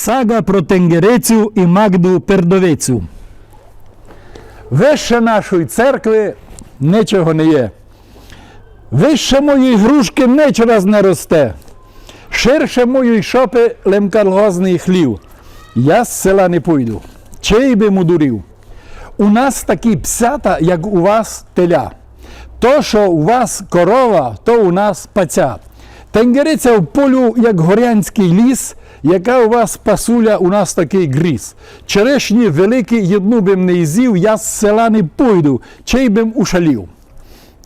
Сага про Тенгерецю і Магду Пердовицю. Вище нашої церкви нічого не є. Вище моєї грушки нічого не росте. Ширше моєї шопи лемкалгозний хлів. Я з села не пойду. Чий би мудурів. У нас такі псята, як у вас теля. То, що у вас корова, то у нас паця. Тенгериця в полю, як горянський ліс, яка у вас пасуля, у нас такий гріз. Черешні великі, єдну бим не з'їв, я з села не пойду, чий бим ушалів.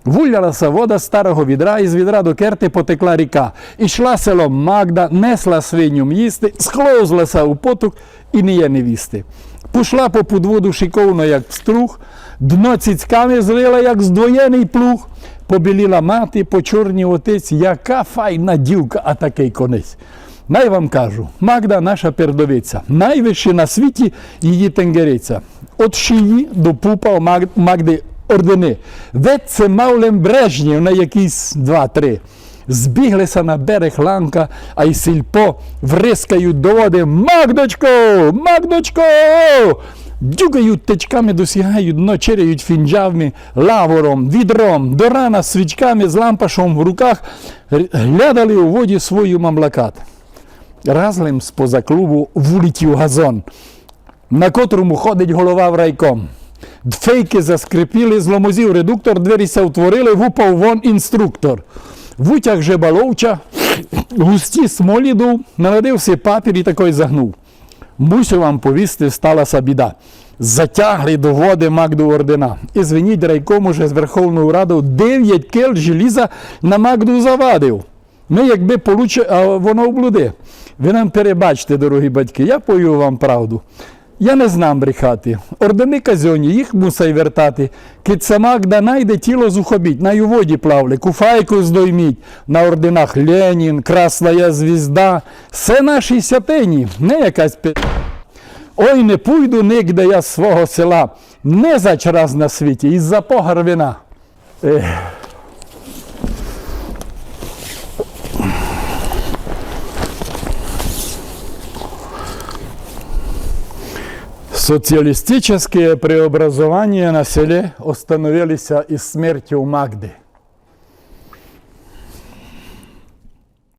Вулялася вода старого відра, і з відра до керти потекла ріка. Ішла селом Магда, несла свиню їсти, схлозлася у поток і не є невісти. Пішла по подводу шиковно, як пструг, дно цицьками зрила, як здвоєний плуг. Побіліла мати, по чорній отець, яка файна дівка, а такий конець. Най вам кажу, Магда наша пердовиця, найвище на світі її тенгериця. От шиї до пупа у Магди ордени. Ветце Маулем Брежнів на якісь два-три. Збіглися на берег ланка, а й сільпо врискають до води. Магдочко! Магдочко! Дюкають течками, досягають дно, черяють фінджавми, лавором, відром, до рана свічками з лампашом в руках, глядали у воді свою мамлакат. Разлем з-поза клубу вулетів газон, на котрому ходить голова в райком. Дфейки заскрипіли, зломозів редуктор, двері ся утворили, вупав вон інструктор. Вутяг же баловча, густі смолі дув, наладився папір і такой загнув. Мусю вам повісти, сталася біда. Затягли до води Магду ордена. І звеніть райком уже з Верховною Радою 9 кил желіза на Магду завадив. Ми, якби получи, а воно облуди. Ви нам перебачте, дорогі батьки, я пою вам правду. Я не знам брехати. Ордени казьоні, їх мусай вертати. Киця Магда найде тіло зухобіть, на й у воді плавли, куфайку здойміть. На орденах Ленін, Красная звізда. Все наші святині, не якась пи... Ой, не пойду нигде я з свого села, не зач раз на світі, із-за погар вина. Ех. Социалистические преобразования на селе остановились и смертью Магды.